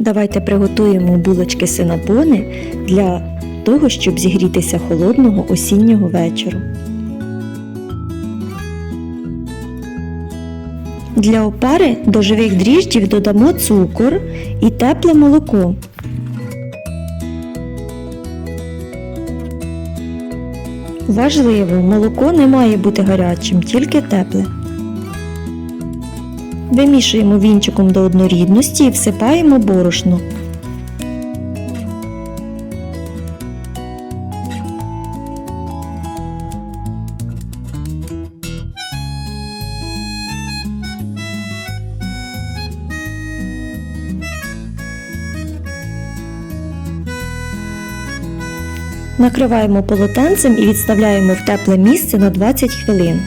Давайте приготуємо булочки синабони для того, щоб зігрітися холодного осіннього вечора. Для опари до живих дріжджів додамо цукор і тепле молоко. Важливо, молоко не має бути гарячим, тільки тепле. Вимішуємо вінчиком до однорідності і всипаємо борошно. Накриваємо полотенцем і відставляємо в тепле місце на 20 хвилин.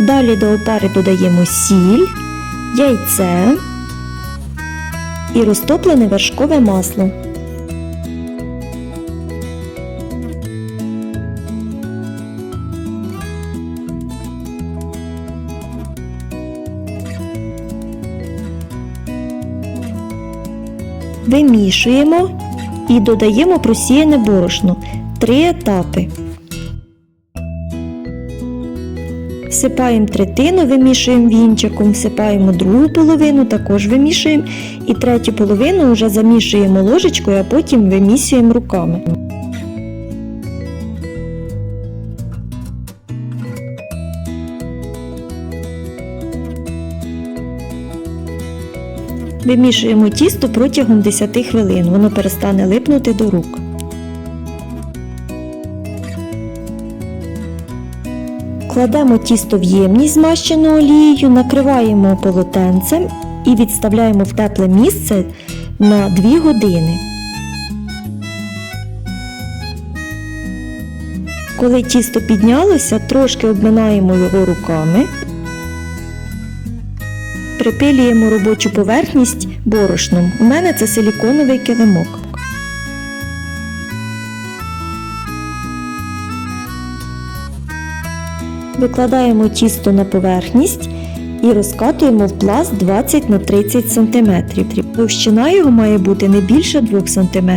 Далі до опари додаємо сіль, яйце і розтоплене вершкове масло. Вимішуємо і додаємо просіяне борошно. Три етапи. Всипаємо третину, вимішуємо вінчиком, всипаємо другу половину, також вимішуємо. І третю половину вже замішуємо ложечкою, а потім вимісюємо руками. Вимішуємо тісто протягом 10 хвилин, воно перестане липнути до рук. Кладемо тісто в ємність, змащену олією, накриваємо полотенцем і відставляємо в тепле місце на 2 години. Коли тісто піднялося, трошки обминаємо його руками. Припилюємо робочу поверхність борошном. У мене це силіконовий килимок. Викладаємо тісто на поверхність і розкатуємо в пласт 20 на 30 см. Товщина його має бути не більше 2 см.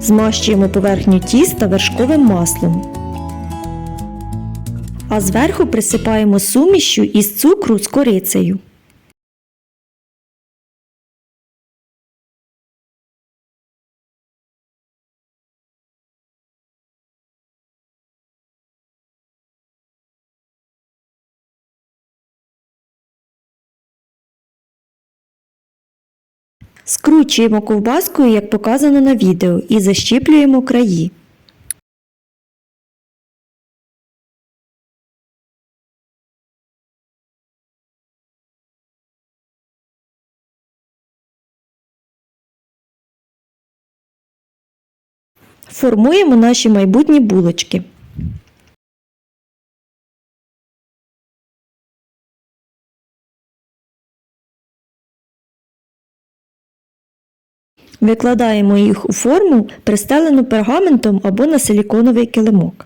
Змащуємо поверхню тіста вершковим маслом. А зверху присипаємо сумішю із цукру з корицею. Скручуємо ковбаскою, як показано на відео, і защіплюємо краї. Формуємо наші майбутні булочки. Викладаємо їх у форму, пристелену пергаментом або на силіконовий килимок.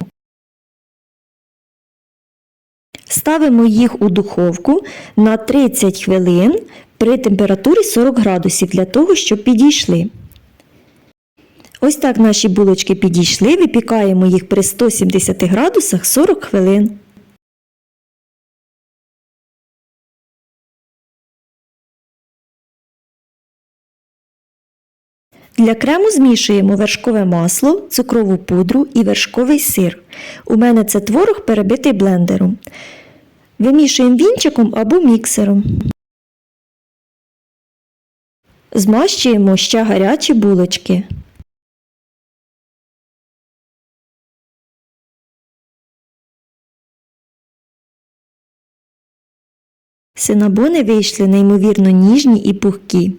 Ставимо їх у духовку на 30 хвилин при температурі 40 градусів для того, щоб підійшли. Ось так наші булочки підійшли, випікаємо їх при 170 градусах 40 хвилин. Для крему змішуємо вершкове масло, цукрову пудру і вершковий сир. У мене це творог перебитий блендером. Вимішуємо вінчиком або міксером. Змащуємо ще гарячі булочки. Синабони вийшли неймовірно ніжні і пухкі.